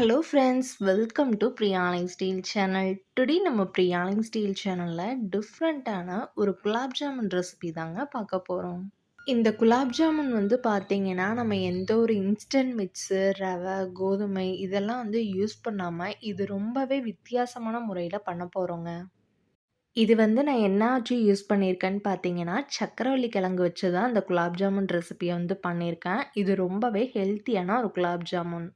Hello friends welcome to பிரியாலிங் steel channel today நம்ம பிரியாலிங் ஸ்டீல் சேனலில் டிஃப்ரெண்ட்டான ஒரு குலாப் ஜாமுன் ரெசிபி தாங்க பார்க்க போகிறோம் இந்த குலாப் ஜாமுன் வந்து பார்த்தீங்கன்னா நம்ம எந்த ஒரு இன்ஸ்டன்ட் மிக்ஸு ரவை கோதுமை இதெல்லாம் வந்து யூஸ் பண்ணாமல் இது ரொம்பவே வித்தியாசமான முறையில் பண்ண போகிறோங்க இது வந்து நான் என்ன ஆச்சு யூஸ் பண்ணியிருக்கேன்னு பார்த்தீங்கன்னா சக்கரவள்ளி கிழங்கு வச்சு தான் அந்த குலாப் ஜாமுன் ரெசிபியை வந்து பண்ணியிருக்கேன். இது ரொம்பவே ஹெல்த்தியான ஒரு குலாப் ஜாமுன்.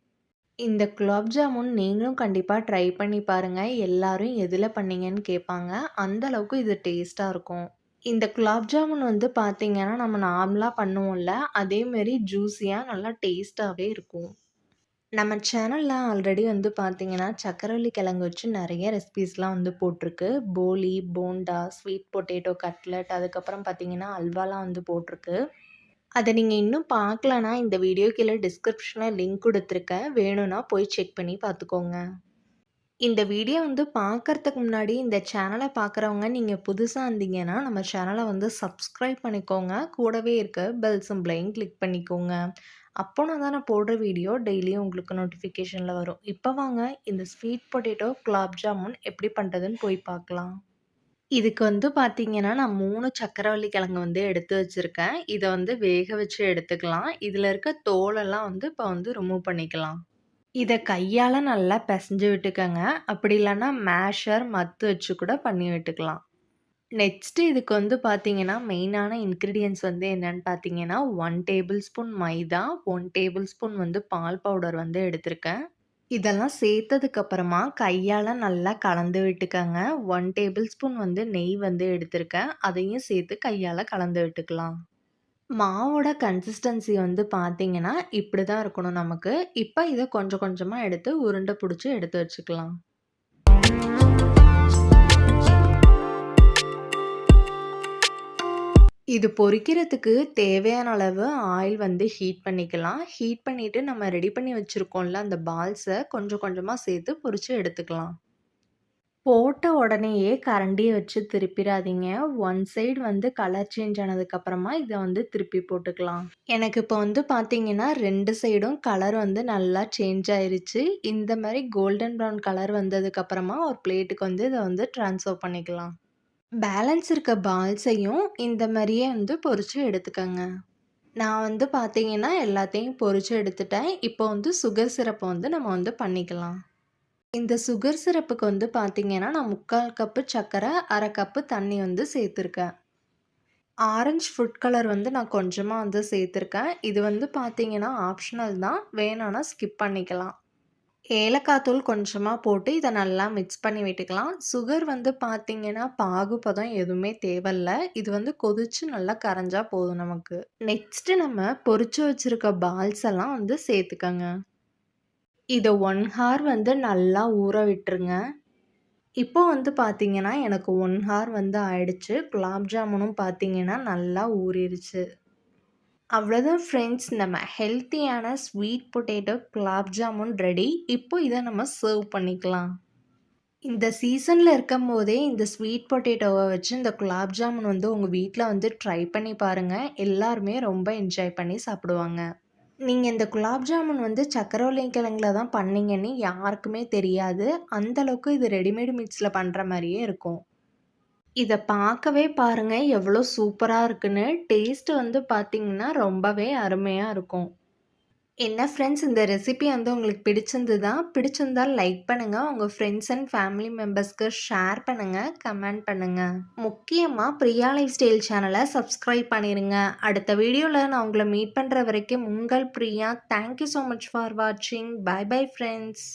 இந்த குலாப் ஜாமுன் நீங்களும் கண்டிப்பாக ட்ரை பண்ணி பாருங்கள் எல்லாரும் எதில் பண்ணீங்கன்னு கேட்பாங்க அந்த அளவுக்கு இது டேஸ்ட்டாக இருக்கும். இந்த குலாப் ஜாமுன் வந்து பார்த்தீங்கன்னா நம்ம நார்மலாக பண்ணுவோம்ல அதேமாரி ஜூஸியாக நல்லா டேஸ்ட்டாகவே இருக்கும். நம்ம சேனலில் ஆல்ரெடி வந்து பார்த்தீங்கன்னா சக்கரவள்ளி கிழங்கு வச்சு நிறைய ரெசிபீஸ்லாம் வந்து போட்டிருக்கு. போலி போண்டா ஸ்வீட் பொட்டேட்டோ கட்லட் அதுக்கப்புறம் பார்த்தீங்கன்னா அல்வாலாம் வந்து போட்டிருக்கு. அதை நீங்கள் இன்னும் பார்க்கலனா இந்த வீடியோ கீழே டிஸ்கிரிப்ஷனில் லிங்க் கொடுத்துருக்கேன் வேணும்னா போய் செக் பண்ணி பார்த்துக்கோங்க இந்த வீடியோ வந்து பார்க்குறதுக்கு முன்னாடி இந்த சேனலை பார்க்குறவங்க நீங்கள் புதுசாக இருந்தீங்கன்னா நம்ம சேனலை வந்து சப்ஸ்கிரைப் பண்ணிக்கோங்க. கூடவே இருக்க பெல் சிம்பிளையும் கிளிக் பண்ணிக்கோங்க. அப்போனா தான் நான் போடுற வீடியோ டெய்லியும் உங்களுக்கு நோட்டிஃபிகேஷனில் வரும். இப்போ வாங்க இந்த ஸ்வீட் பொட்டேட்டோ குலாப் ஜாமுன் எப்படி பண்ணுறதுன்னு போய் பார்க்கலாம் இதுக்கு வந்து பார்த்தீங்கன்னா, நான் மூணு சக்கரவள்ளி கிழங்கு வந்து எடுத்து வச்சிருக்கேன். இத வந்து வேக வச்சு எடுத்துக்கலாம். இதில் இருக்க தோலெல்லாம் வந்து இப்போ வந்து ரிமூவ் பண்ணிக்கலாம். இத கையால நல்லா பிசைஞ்சு விட்டுக்கங்க. அப்படி இல்லன்னா மேஷர், மத்து வச்சு கூட பண்ணி விட்டுக்கலாம். நெக்ஸ்ட்டு இதுக்கு வந்து பார்த்தீங்கன்னா, மெயினான இன்கிரீடியன்ட்ஸ் வந்து என்னன்னு பார்த்தீங்கன்னா, 1 table spoon maida, 1 table spoon வந்து பால் பவுடர் வந்து எடுத்திருக்கேன். இதெல்லாம் சேர்த்ததுக்கப்புறமா கையால் நல்லா கலந்து விட்டுக்கங்க. ஒன் டேபிள் ஸ்பூன் வந்து நெய் வந்து எடுத்திருக்கேன். அதையும் சேர்த்து கையால் கலந்து விட்டுக்கலாம். மாவோட கன்சிஸ்டன்சி வந்து பார்த்தீங்கன்னா இப்படி தான் இருக்கணும் நமக்கு. இப்போ இதை கொஞ்சம் கொஞ்சமாக எடுத்து உருண்டை பிடிச்சி எடுத்து வச்சுக்கலாம். இது பொரிக்கிறதுக்கு தேவையான அளவு ஆயில் வந்து ஹீட் பண்ணிக்கலாம். ஹீட் பண்ணிவிட்டு நம்ம ரெடி பண்ணி வச்சிருக்கோம்ல, அந்த பால்ஸை கொஞ்சம் கொஞ்சமாக சேர்த்து பொரிச்சு எடுத்துக்கலாம். போட்ட உடனேயே கரண்டியை வச்சு திருப்பிடாதீங்க. ஒன் சைடு வந்து கலர் சேஞ்ச் ஆனதுக்கப்புறமா இதை வந்து திருப்பி போட்டுக்கலாம். எனக்கு இப்போ வந்து பார்த்தீங்கன்னா, ரெண்டு சைடும் கலர் வந்து நல்லா சேஞ்ச் ஆயிருச்சு. இந்த மாதிரி கோல்டன் ப்ரௌன் கலர் வந்ததுக்கப்புறமா ஒரு பிளேட்டுக்கு வந்து இதை வந்து ட்ரான்ஸ்ஃபர் பண்ணிக்கலாம். பேலன்ஸ் இருக்க பால்ஸையும் இந்த மாதிரியே வந்து பொறிச்சு எடுத்துக்கங்க. நான் வந்து பார்த்தீங்கன்னா, எல்லாத்தையும் பொறிச்சு எடுத்துட்டேன். இப்போ வந்து சுகர் சிரப்பை வந்து நம்ம வந்து பண்ணிக்கலாம். இந்த சுகர் சிரப்புக்கு வந்து பார்த்தீங்கன்னா, நான் முக்கால் கப்பு சர்க்கரை, அரை கப்பு தண்ணி வந்து சேர்த்துருக்கேன். ஆரஞ்சு ஃபுட் கலர் வந்து நான் கொஞ்சமாக வந்து சேர்த்துருக்கேன். இது வந்து பார்த்தீங்கன்னா, ஆப்ஷனல் தான். வேணான்னா ஸ்கிப் பண்ணிக்கலாம். ஏலக்காய் தூள் கொஞ்சமாக போட்டு இதை நல்லா மிக்ஸ் பண்ணி விட்டுக்கலாம். சுகர் வந்து பார்த்திங்கன்னா பாகுபதம் எதுவுமே தேவையில்லை. இது வந்து கொதிச்சு நல்லா கரைஞ்சா போதும் நமக்கு. நெக்ஸ்ட்டு நம்ம பொறிச்சு வச்சுருக்க பால்ஸ் எல்லாம் வந்து சேர்த்துக்கங்க. இதை ஒன் ஹார் வந்து நல்லா ஊற விட்டுருங்க. இப்போ வந்து பார்த்திங்கன்னா எனக்கு ஒன் ஹார் வந்து ஆயிடுச்சு. குலாப் ஜாமுனும் பார்த்திங்கன்னா நல்லா ஊறிடுச்சு அவ்வளோதான் ஃப்ரெண்ட்ஸ் நம்ம ஹெல்த்தியான sweet potato gulab jamun ready இப்போ இதை நம்ம சர்வ் பண்ணிக்கலாம். இந்த சீசனில் இருக்கும் போதே இந்த ஸ்வீட் பொட்டேட்டோவை வச்சு இந்த குலாப் ஜாமுன் வந்து உங்கள் வீட்டில் வந்து ட்ரை பண்ணி பாருங்கள் எல்லாருமே ரொம்ப என்ஜாய் பண்ணி சாப்பிடுவாங்க. நீங்கள் இந்த குலாப் ஜாமுன் வந்து சக்கரவள்ளி கிழங்குல தான் பண்ணீங்கன்னு யாருக்குமே தெரியாது. அந்தளவுக்கு இது ரெடிமேட் மிக்ஸில் பண்ணுற மாதிரியே இருக்கும். இதை பார்க்கவே பாருங்க எவ்வளோ சூப்பராக இருக்குன்னு. டேஸ்ட் வந்து பார்த்தீங்கன்னா ரொம்பவே அருமையாக இருக்கும். என்ன ஃப்ரெண்ட்ஸ் இந்த ரெசிபி வந்து உங்களுக்கு பிடிச்சிருந்ததா? பிடிச்சிருந்தால் லைக் பண்ணுங்கள் உங்கள் ஃப்ரெண்ட்ஸ் அண்ட் ஃபேமிலி மெம்பர்ஸ்க்கு ஷேர் பண்ணுங்கள் கமெண்ட் பண்ணுங்கள் முக்கியமாக பிரியா லைஃப் ஸ்டைல் சேனலை சப்ஸ்கிரைப் பண்ணிடுங்க அடுத்த வீடியோவில் நான் உங்களை மீட் பண்ணுற வரைக்கும் உங்கள் Priya. Thank you so much for வாட்சிங் பை பை ஃப்ரெண்ட்ஸ்